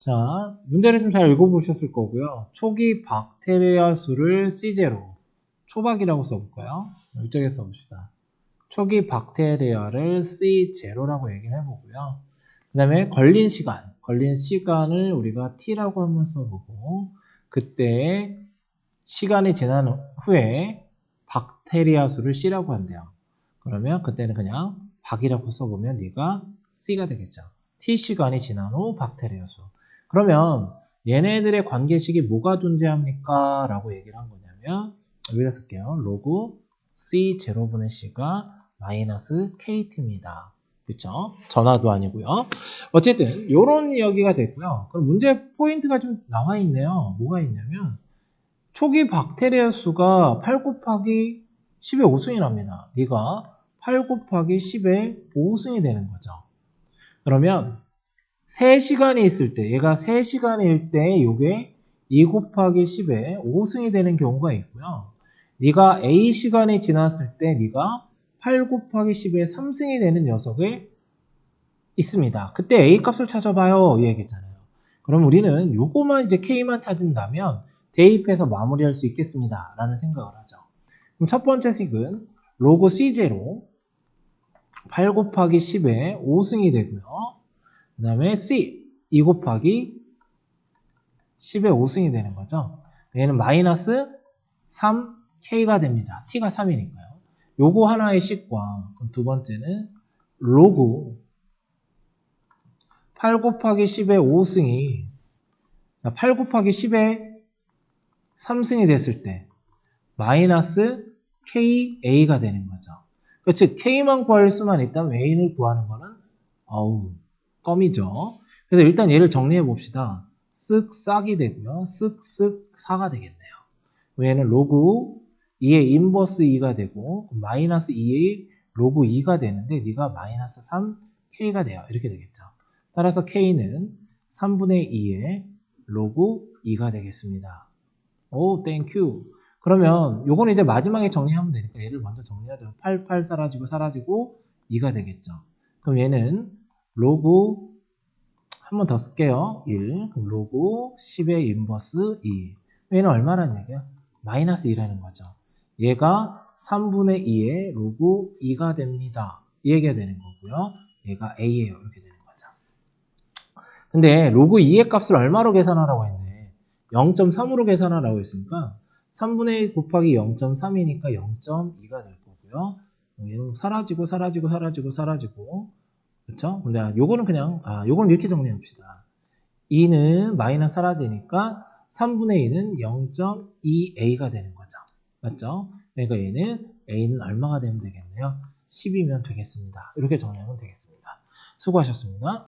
자, 문제를 좀 잘 읽어보셨을 거고요. 초기 박테리아 수를 C0, 초박이라고 써볼까요? 이쪽에 써봅시다. 초기 박테리아를 C0라고 얘기를 해보고요. 그 다음에 걸린 시간, 걸린 시간을 우리가 T라고 한번 써보고, 그때 시간이 지난 후에 박테리아 수를 C라고 한대요. 그러면 그때는 그냥 박이라고 써보면 네가 C가 되겠죠. T 시간이 지난 후 박테리아 수. 그러면 얘네들의 관계식이 뭐가 존재합니까? 라고 얘기를 한 거냐면 여기다 쓸게요. 로그 C0분의 C가 마이너스 KT입니다. 그렇죠? 전화도 아니고요. 어쨌든 이런 이야기가 됐고요. 그럼 문제 포인트가 좀 나와 있네요. 뭐가 있냐면 초기 박테리아 수가 8 곱하기 10의 5승이 납니다. 네가 8 곱하기 10의 5승이 되는 거죠. 그러면 3시간이 있을 때, 얘가 3시간일 때 이게 2 곱하기 10에 5승이 되는 경우가 있고요. 네가 A 시간이 지났을 때 네가 8 곱하기 10에 3승이 되는 녀석을 있습니다. 그때 A 값을 찾아봐요. 이 얘기잖아요. 그럼 우리는 요거만 이제 K만 찾은다면 대입해서 마무리할 수 있겠습니다. 라는 생각을 하죠. 그럼 첫 번째 식은 로그 C0 8 곱하기 10에 5승이 되고요. 그 다음에 C 2 곱하기 10의 5승이 되는 거죠. 얘는 마이너스 3K가 됩니다. T가 3이니까요. 요거 하나의 식과 두 번째는 로그 8 곱하기 10의 5승이 8 곱하기 10의 3승이 됐을 때 마이너스 KA가 되는 거죠. 즉 K만 구할 수만 있다면 A를 구하는 거는 어우 껌이죠. 그래서 일단 얘를 정리해 봅시다. 쓱 싹이 되고요. 쓱쓱 4가 되겠네요. 얘는 로그 2의 인버스 2가 되고 마이너스 2의 로그 2가 되는데 네가 마이너스 3K가 돼요. 이렇게 되겠죠. 따라서 K는 3분의 2의 로그 2가 되겠습니다. 오, 땡큐. 그러면 요거는 이제 마지막에 정리하면 되니까 얘를 먼저 정리하죠. 8, 8 사라지고 사라지고 2가 되겠죠. 그럼 얘는 로그 한 번 더 쓸게요. 1. 그럼 로그 10의 인버스 2. 얘는 얼마란 얘기야? 마이너스 2라는 거죠. 얘가 3분의 2의 로그 2가 됩니다. 이 얘기가 되는 거고요. 얘가 A예요. 이렇게 되는 거죠. 근데 로그 2의 값을 얼마로 계산하라고 했네? 0.3으로 계산하라고 했으니까 3분의 1 곱하기 0.3이니까 0.2가 될 거고요. 얘는 사라지고 사라지고 사라지고 사라지고 그렇죠? 근데 요거는 그냥 아 요거는 이렇게 정리합시다. 2는 마이너스 사라지니까 3분의 2는 0.2a가 되는 거죠. 맞죠? 그러니까 얘는 a는 얼마가 되면 되겠네요? 10이면 되겠습니다. 이렇게 정리하면 되겠습니다. 수고하셨습니다.